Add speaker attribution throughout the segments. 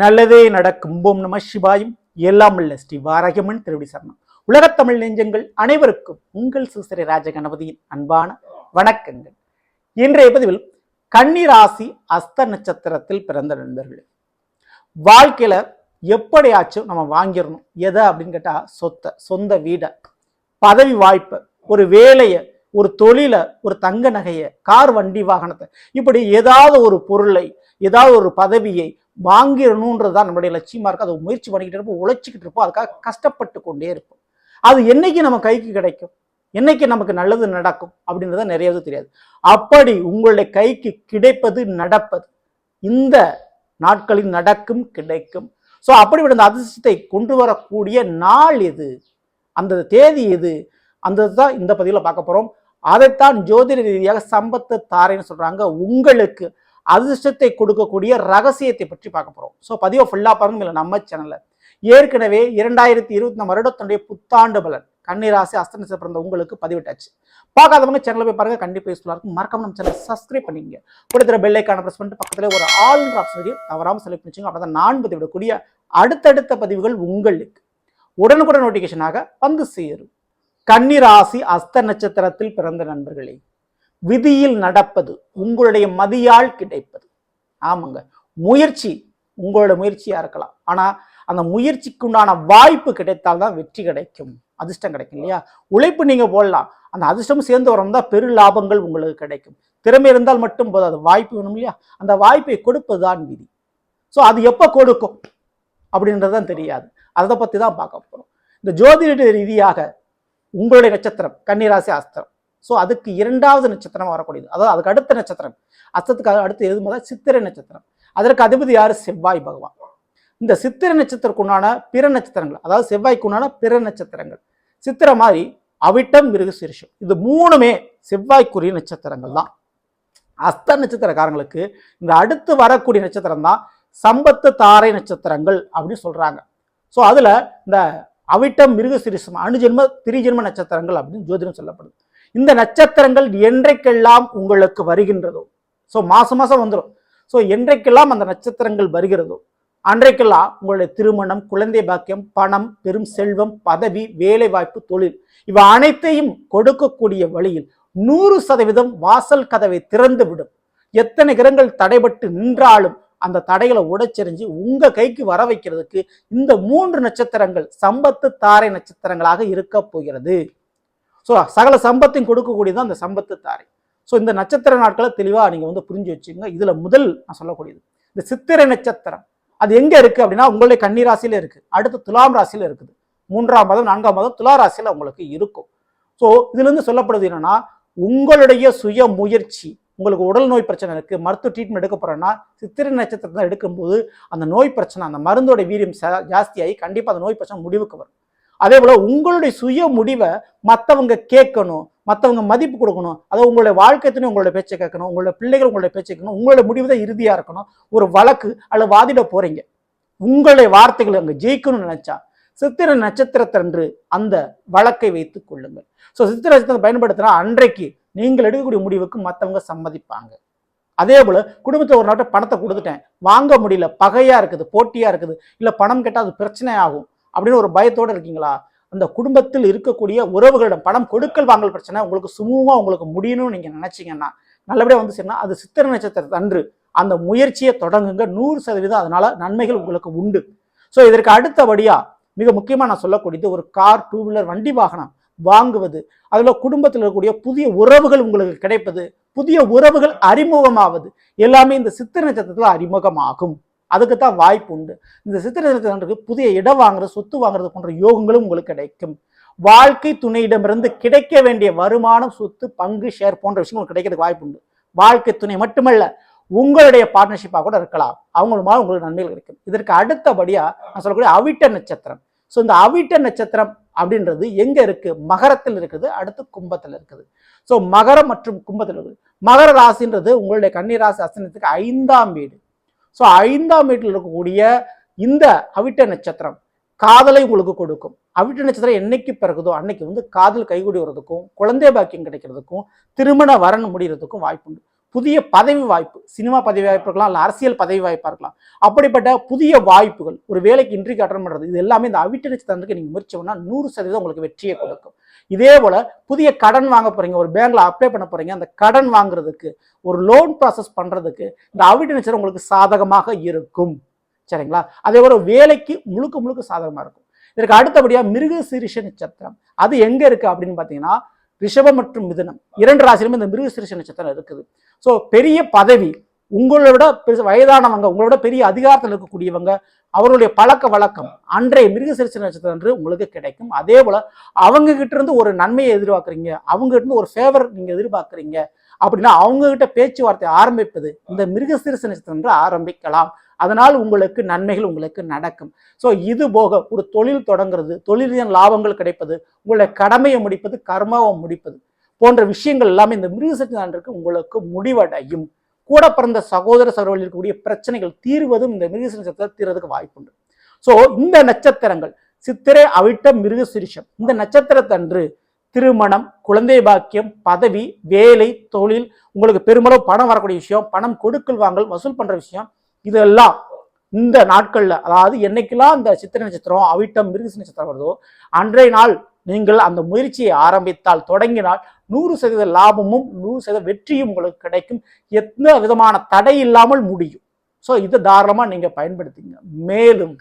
Speaker 1: நல்லதே நடக்கும். ஓம் நம சிவாயும். எல்லாம் உள்ள ஸ்ரீ வாரகமன் திருவடி சரணம். உலகத்தமிழ் நெஞ்சங்கள் அனைவருக்கும் உங்கள் சிசிறை ராஜ கணபதியின் அன்பான வணக்கங்கள். இன்றைய பதிவில் கன்னிராசி அஸ்த நட்சத்திரத்தில் பிறந்த நண்பர்கள் வாழ்க்கையில எப்படியாச்சும் நம்ம வாங்கிடணும். எதை அப்படின்னு கேட்டால் சொத்தை சொந்த வீடை பதவி வாய்ப்பை ஒரு வேலையை ஒரு தொழிலை ஒரு தங்க நகையை கார் வண்டி வாகனத்தை இப்படி ஏதாவது ஒரு பொருளை ஏதாவது ஒரு பதவியை வாங்கிடணுன்றது தான் நம்மளுடைய லட்சியமாக இருக்கும் அதை முயற்சி பண்ணிக்கிட்டு இருப்போம் உழைச்சிக்கிட்டு இருப்போம். அதுக்காக கஷ்டப்பட்டு கொண்டே இருப்போம். அது என்னைக்கு நம்ம கைக்கு கிடைக்கும்? என்னைக்கு நமக்கு நல்லது நடக்கும்? அப்படின்றத நிறையவே தெரியாது. அப்படி உங்களுடைய கைக்கு கிடைப்பது நடப்பது. இந்த நாட்களில் நடக்கும் கிடைக்கும். ஸோ அப்படிப்பட்ட அந்த அதிர்ஷ்டத்தை கொண்டு வரக்கூடிய நாள் எது? அந்த தேதி எது? அந்த தான் இந்த பதிவில் பார்க்க போகிறோம் அதைத்தான் ஜோதிட ரீதியாக சம்பத்து தாரைன்னு சொல்கிறாங்க உங்களுக்கு அதிர்ஷ்டத்தை கொடுக்கக்கூடிய ரகசியத்தை பற்றி பார்க்க போறோம். ஸோ பதிவை ஃபுல்லாக பாருங்க நம்ம சேனலில் ஏற்கனவே இரண்டாயிரத்தி இருபத்தி நம்ம வருடத்தினுடைய புத்தாண்டு பலன் கன்னிராசி அஸ்தனத்தில் பிறந்த உங்களுக்கு பதிவிட்டாச்சு. பார்க்காதவங்க சேனலில் போய் பாருங்க கண்டிப்பாக யூஸ்ஃபுல்லாக இருக்கும். மறக்காம நம்ம சேனல் சப்ஸ்கிரைப் பண்ணிங்க கொடுத்துற பெல்லைக்கான ப்ரெஸ் பண்ணிட்டு பக்கத்தில் ஒரு ஆல் ஆப்ஷன் தவறாமல் செலக்ட் பண்ணிச்சுங்க அப்போ தான் நான் பதிவிடக்கூடிய அடுத்தடுத்த பதிவுகள் உங்களுக்கு உடனுக்குடன் நோட்டிஃபிகேஷனாக வந்து சேரும். கன்னிராசி அஸ்த நட்சத்திரத்தில் பிறந்த நண்பர்களே விதியில் நடப்பது உங்களுடைய மதியால் கிடைப்பது. ஆமாங்க. முயற்சி உங்களோட முயற்சியாக இருக்கலாம். ஆனால் அந்த முயற்சிக்குண்டான வாய்ப்பு கிடைத்தால் தான் வெற்றி கிடைக்கும். அதிர்ஷ்டம் கிடைக்கும் இல்லையா? உழைப்பு நீங்கள் போடலாம். அந்த அதிர்ஷ்டம் சேர்ந்து வரும் தான் பெரு லாபங்கள் உங்களுக்கு கிடைக்கும். திறமை இருந்தால் மட்டும் போதாது வாய்ப்பு வேணும் இல்லையா? அந்த வாய்ப்பை கொடுப்பதுதான் விதி. ஸோ அது எப்போ கொடுக்கும்? அப்படின்றதான் தெரியாது. அதை பற்றி தான் பார்க்க போகிறோம் இந்த ஜோதிட ரீதியாக உங்களுடைய நட்சத்திரம் கன்னிராசி அஸ்திரம் ஸோ அதுக்கு இரண்டாவது நட்சத்திரம் வரக்கூடியது. அதாவது அதுக்கு அடுத்த நட்சத்திரம். அஸ்தத்துக்கு அடுத்து எதுவும் சித்திரை நட்சத்திரம். அதற்கு அதிபதி யார்? செவ்வாய் பகவான். இந்த சித்திரை நட்சத்திரக்குண்டான பிற நட்சத்திரங்கள் அதாவது செவ்வாய்க்குண்டான பிற நட்சத்திரங்கள். சித்திரை மாதிரி அவிட்டம் மிருக சிரிஷம். இது மூணுமே செவ்வாய்க்குரிய நட்சத்திரங்கள் தான். அஸ்த நட்சத்திரக்காரங்களுக்கு இந்த அடுத்து வரக்கூடிய நட்சத்திரம் தான் சம்பத்து தாரை நட்சத்திரங்கள் அப்படின்னு சொல்கிறாங்க ஸோ அதில் இந்த அவிட்டம் மிருக சிரிசம் அணுஜென்ம திரிஜென்ம நட்சத்திரங்கள் அப்படின்னு ஜோதிடம் சொல்லப்படுது. இந்த நட்சத்திரங்கள் என்றைக்கெல்லாம் உங்களுக்கு வருகின்றதோ? ஸோ மாதம் மாதம் வந்துடும் ஸோ என்றைக்கெல்லாம் அந்த நட்சத்திரங்கள் வருகிறதோ? அன்றைக்கெல்லாம் உங்களுடைய திருமணம் குழந்தை பாக்கியம் பணம் பெரும் செல்வம் பதவி வேலை வாய்ப்பு தொழில் இவை அனைத்தையும் கொடுக்கக்கூடிய வழியில் நூறு சதவீதம் வாசல் கதவை திறந்து விடும் எத்தனை கிரகங்கள் தடைபட்டு நின்றாலும் அந்த தடைகளை உடைச்செறிஞ்சு உங்க கைக்கு வர வைக்கிறதுக்கு இந்த மூன்று நட்சத்திரங்கள் சம்பத்து தாரை நட்சத்திரங்களாக இருக்க போகிறது. ஸோ சகல சம்பத்தையும் கொடுக்கக்கூடியது அந்த சம்பத்து தாரை. ஸோ இந்த நட்சத்திர நாட்களை தெளிவாக நீங்கள் வந்து புரிஞ்சு வச்சுங்க இதில் முதல் நான் சொல்லக்கூடியது. இந்த சித்திரை நட்சத்திரம். அது எங்கே இருக்குது அப்படின்னா உங்களுடைய கன்னி இருக்குது அடுத்து துலாம் ராசியில இருக்குது. மூன்றாம் மாதம் நான்காம் மாதம் துலா ராசியில் உங்களுக்கு இருக்கும். ஸோ இதுலேருந்து சொல்லப்படுது என்னென்னா உங்களுடைய சுய முயற்சி உங்களுக்கு உடல் நோய் பிரச்சனை இருக்குது மருத்துவ ட்ரீட்மெண்ட் எடுக்க போகிறோன்னா சித்திரை நட்சத்திரத்தை எடுக்கும்போது அந்த நோய் பிரச்சனை அந்த மருந்தோட வீரியம் ச- ஜாஸ்தியாகி கண்டிப்பாக அந்த நோய் பிரச்சனை முடிவுக்கு வரும். அதே போல் உங்களுடைய சுய முடிவை மற்றவங்க கேட்கணும் மற்றவங்க மதிப்பு கொடுக்கணும் அதாவது உங்களுடைய வாழ்க்கை உங்களோட பேச்சை கேட்கணும் உங்களோட பிள்ளைகள் உங்களோட பேச்சை கேட்கணும் உங்களோட முடிவு தான் இறுதியாக இருக்கணும் ஒரு வழக்கு அல்லது வாதிட போகிறீங்க உங்களுடைய வார்த்தைகள் அங்கே ஜெயிக்கணும்னு நினச்சா சித்திர நட்சத்திரத்தன்று அந்த வழக்கை வைத்துக் கொள்ளுங்கள். ஸோ சித்திர நட்சத்திரத்தை பயன்படுத்தினா அன்றைக்கு நீங்கள் எடுக்கக்கூடிய முடிவுக்கு மற்றவங்க சம்மதிப்பாங்க. அதே போல் குடும்பத்தில் ஒரு நாட்டை பணத்தை கொடுத்துட்டேன் வாங்க முடியல பகையாக இருக்குது போட்டியாக இருக்குது இல்லை பணம் கேட்டால் அது பிரச்சனை ஆகும் அப்படின்னு ஒரு பயத்தோடு இருக்கீங்களா? அந்த குடும்பத்தில் இருக்கக்கூடிய உறவுகளிடம் பணம் கொடுக்கல் வாங்கல் பிரச்சனை உங்களுக்கு சுமூகமாக உங்களுக்கு முடியணும்னு நீங்கள் நினச்சிங்கன்னா நல்லபடியாக வந்து சரினா அது சித்திர நட்சத்திரத்து அன்று அந்த முயற்சியை தொடங்குங்க. நூறு சதவீதம் அதனால நன்மைகள் உங்களுக்கு உண்டு. ஸோ இதற்கு அடுத்தபடியாக மிக முக்கியமாக நான் சொல்லக்கூடியது ஒரு கார் டூ வீலர் வண்டி வாகனம் வாங்குவது. அதில் குடும்பத்தில் இருக்கக்கூடிய புதிய உறவுகள் உங்களுக்கு கிடைப்பது. புதிய உறவுகள் அறிமுகமாவது. எல்லாமே இந்த சித்திர நட்சத்திரத்தில் அறிமுகமாகும். அதுக்கு தான் வாய்ப்பு உண்டு. இந்த சித்திர நட்சத்திரத்துக்கு புதிய இடம் வாங்குறது சொத்து வாங்குறது போன்ற யோகங்களும் உங்களுக்கு கிடைக்கும். வாழ்க்கை துணையிடமிருந்து கிடைக்க வேண்டிய வருமானம் சொத்து பங்கு ஷேர் போன்ற விஷயங்கள் கிடைக்கிறதுக்கு வாய்ப்பு உண்டு. வாழ்க்கை துணை மட்டுமல்ல உங்களுடைய பார்ட்னர்ஷிப்பாக கூட இருக்கலாம். அவங்களுமா உங்களுக்கு நன்மைகள் கிடைக்கும். இதற்கு அடுத்தபடியாக நான் சொல்லக்கூடிய அவிட்ட நட்சத்திரம். ஸோ இந்த அவிட்ட நட்சத்திரம் அப்படின்றது எங்கே இருக்குது மகரத்தில் இருக்குது அடுத்து கும்பத்தில் இருக்குது. ஸோ மகரம் மற்றும் கும்பத்தில் இருக்குது. மகர ராசின்றது உங்களுடைய கன்னி ராசி அசனத்துக்கு ஐந்தாம் வீடு. ஸோ ஐந்தாம் வீட்டில் இருக்கக்கூடிய இந்த அவிட்ட நட்சத்திரம் காதலை உங்களுக்கு கொடுக்கும். அவிட்ட நட்சத்திரம் என்னைக்கு பிறகுதோ அன்னைக்கு வந்து காதல் கைகூடி வர்றதுக்கும் குழந்தை பாக்கியம் கிடைக்கிறதுக்கும் திருமண வரன் முடிகிறதுக்கும் வாய்ப்பு உண்டு புதிய பதவி வாய்ப்பு சினிமா பதவி வாய்ப்பு இருக்கலாம் இல்லை அரசியல் பதவி வாய்ப்பாக இருக்கலாம். அப்படிப்பட்ட புதிய வாய்ப்புகள் ஒரு வேலைக்கு இன்றைக்கு அட்டன் பண்ணுறது இது எல்லாமே இந்த அவிட்ட நட்சத்திரத்துக்கு நீங்கள் முயற்சி நூறு சதவீதம் உங்களுக்கு வெற்றியை கொடுக்கும். இதே போல் புதிய கடன் வாங்க போகிறீங்க ஒரு பேங்கில் அப்ளை பண்ண போகிறீங்க அந்த கடன் வாங்குறதுக்கு ஒரு லோன் ப்ராசஸ் பண்ணுறதுக்கு இந்த அவிட்ட உங்களுக்கு சாதகமாக இருக்கும். சரிங்களா? அதே போல வேலைக்கு முழுக்க முழுக்க சாதகமாக இருக்கும். இதற்கு அடுத்தபடியாக மிருக சீரிஷ நட்சத்திரம். அது எங்கே இருக்குது அப்படின்னு பார்த்தீங்கன்னா ரிஷபம் மற்றும் மிதுனம். இரண்டு ராசியிலுமே இந்த மிருகசிரிஷ நட்சத்திரம் இருக்குது. ஸோ பெரிய பதவி உங்களை விட பெரு- வயதானவங்க உங்களோட பெரிய அதிகாரத்தில் இருக்கக்கூடியவங்க அவருடைய பழக்க வழக்கம் அன்றைய மிருகசரிசன நட்சத்திரம் என்று உங்களுக்கு கிடைக்கும். அதே போல் அவங்க கிட்ட இருந்து ஒரு நன்மையை எதிர்பார்க்குறீங்க அவங்க இருந்து ஒரு ஃபேவர் நீங்கள் எதிர்பார்க்குறீங்க அப்படின்னா அவங்க கிட்ட பேச்சுவார்த்தை ஆரம்பிப்பது இந்த மிருகசீரிச நட்சத்திரம் என்று ஆரம்பிக்கலாம். அதனால் உங்களுக்கு நன்மைகள் உங்களுக்கு நடக்கும். ஸோ இது போக ஒரு தொழில் தொடங்குறது தொழிலின் லாபங்கள் கிடைப்பது உங்களுடைய கடமையை முடிப்பது கர்மாவை முடிப்பது போன்ற விஷயங்கள் எல்லாமே இந்த மிருகசீரிசனுக்கு உங்களுக்கு முடிவடையும். கூட பிறந்த சகோதர சகோதரில் இருக்கக்கூடிய பிரச்சனைகள் தீர்வதும் இந்த மிருகசக்தி நட்சத்திரம் தீர்றதுக்கு வாய்ப்புண்டு. ஸோ இந்த நட்சத்திரங்கள் சித்திரை அவிட்டம் மிருகசிரிஷம் இந்த நட்சத்திரத்தன்று திருமணம் குழந்தை பாக்கியம் பதவி வேலை தொழில் உங்களுக்கு பெருமளவு பணம் வரக்கூடிய விஷயம் பணம் கொடுக்கல் வாங்கல் வசூல் பண்ணுற விஷயம் இதெல்லாம் இந்த நாட்கள்ல அதாவது என்னைக்கெல்லாம் இந்த சித்திரை நட்சத்திரம் அவிட்டம் மிருகசி நட்சத்திரம் வருதோ அன்றைய நாள் நீங்கள் அந்த முயற்சியை ஆரம்பித்தால் தொடங்கினால் நூறு சதவீத லாபமும் நூறு சதவீத வெற்றியும் உங்களுக்கு கிடைக்கும். எந்த விதமான தடை இல்லாமல் முடியும். ஸோ இதை தாராளமாக நீங்கள் பயன்படுத்திங்க. மேலும்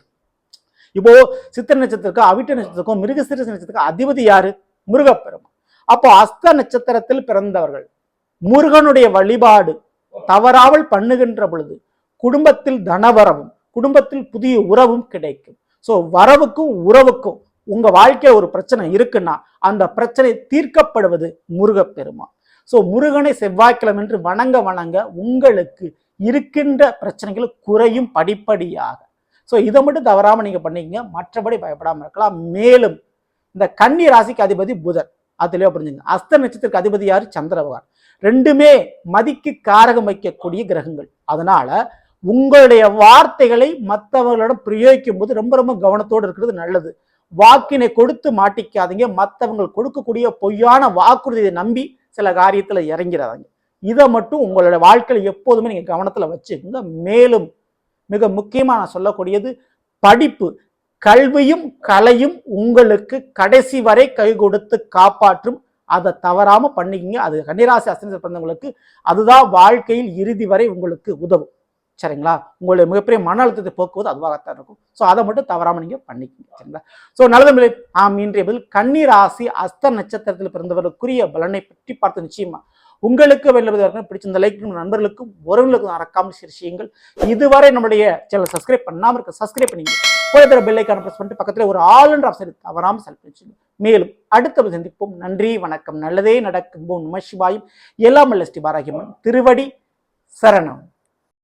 Speaker 1: இப்போ சித்திர நட்சத்திரத்துக்கும் அவிட்ட நட்சத்திரத்துக்கும் மிருகசிர நட்சத்திரத்துக்கும் அதிபதி யாரு? முருகப்பெருமான். அப்போ அஸ்த நட்சத்திரத்தில் பிறந்தவர்கள் முருகனுடைய வழிபாடு தவறாமல் பண்ணுகின்ற பொழுது குடும்பத்தில் தனவரவும் குடும்பத்தில் புதிய உறவும் கிடைக்கும். ஸோ வரவுக்கும் உறவுக்கும் உங்க வாழ்க்கையில ஒரு பிரச்சனை இருக்குன்னா அந்த பிரச்சனை தீர்க்கப்படுவது முருகப்பெருமான். ஸோ முருகனை செவ்வாய்க்கிழமை என்று வணங்க வணங்க உங்களுக்கு இருக்கின்ற பிரச்சனைகள் குறையும் படிப்படியாக. ஸோ இதை மட்டும் தவறாமல் நீங்கள் பண்ணீங்க மற்றபடி பயப்படாமல் இருக்கலாம். மேலும் இந்த கன்னி ராசிக்கு அதிபதி புதன். அதுலயே புரிஞ்சுங்க. அஸ்த நட்சத்திரத்துக்கு அதிபதி யார்? சந்திர பகவான். ரெண்டுமே மதிக்கு காரகம் வைக்கக்கூடிய கிரகங்கள். அதனால உங்களுடைய வார்த்தைகளை மற்றவர்களிடம் பிரயோகிக்கும் போது ரொம்ப ரொம்ப கவனத்தோடு இருக்கிறது நல்லது. வாக்கினை கொடுத்து மாட்டிக்காதீங்க. மற்றவங்க கொடுக்கக்கூடிய பொய்யான வாக்குறுதியை நம்பி சில காரியத்தில் இறங்கிறாங்க இதை மட்டும் உங்களுடைய வாழ்க்கையில் எப்போதுமே நீங்கள் கவனத்தில் வச்சுக்கோங்க. மேலும் மிக முக்கியமாக நான் சொல்லக்கூடியது படிப்பு. கல்வியும் கலையும் உங்களுக்கு கடைசி வரை கை கொடுத்து காப்பாற்றும். அதை தவறாமல் பண்ணிக்கிங்க. அது கன்னிராசி அஸ்தனத்தில் பிறந்தவங்களுக்கு அதுதான் வாழ்க்கையில் இறுதி வரை உங்களுக்கு உதவும். சரிங்களா? உங்களுடைய மிகப்பெரிய மன அழுத்தத்தை போக்குவது அதுவாகத்தான் இருக்கும். ஸோ அதை மட்டும் தவறாமல் நீங்கள் பண்ணிக்கோங்க சரிங்களா? ஸோ நல்லது ஆம் இன்றைய பதில் கண்ணீர் ராசி அஸ்த நட்சத்திரத்தில் பிறந்தவர்களுக்குரிய பலனை பற்றி பார்த்து நிச்சயமா உங்களுக்கு வெல்லுவதற்கு பிடிச்சிருந்த லைக் நண்பர்களுக்கும் உறவுகளுக்கும் மறக்காமல் சில விஷயங்கள் இதுவரை நம்முடைய சேனல் சப்ஸ்கிரைப் பண்ணாமல் இருக்க சப்ஸ்கிரைப் பண்ணிங்க கூட தர பெல் ஐக்கான பண்ணிட்டு பக்கத்தில் ஒரு ஆல் என்ற ஆப்ஷன் தவறாமல் செலக்ட் மேலும் அடுத்த சந்திப்போம். நன்றி வணக்கம். நல்லதே நடக்கும். நம சிவாயும். எல்லாம் அல்ல ஸ்ரீ பாராகியம்மன். திருவடி சரணம்.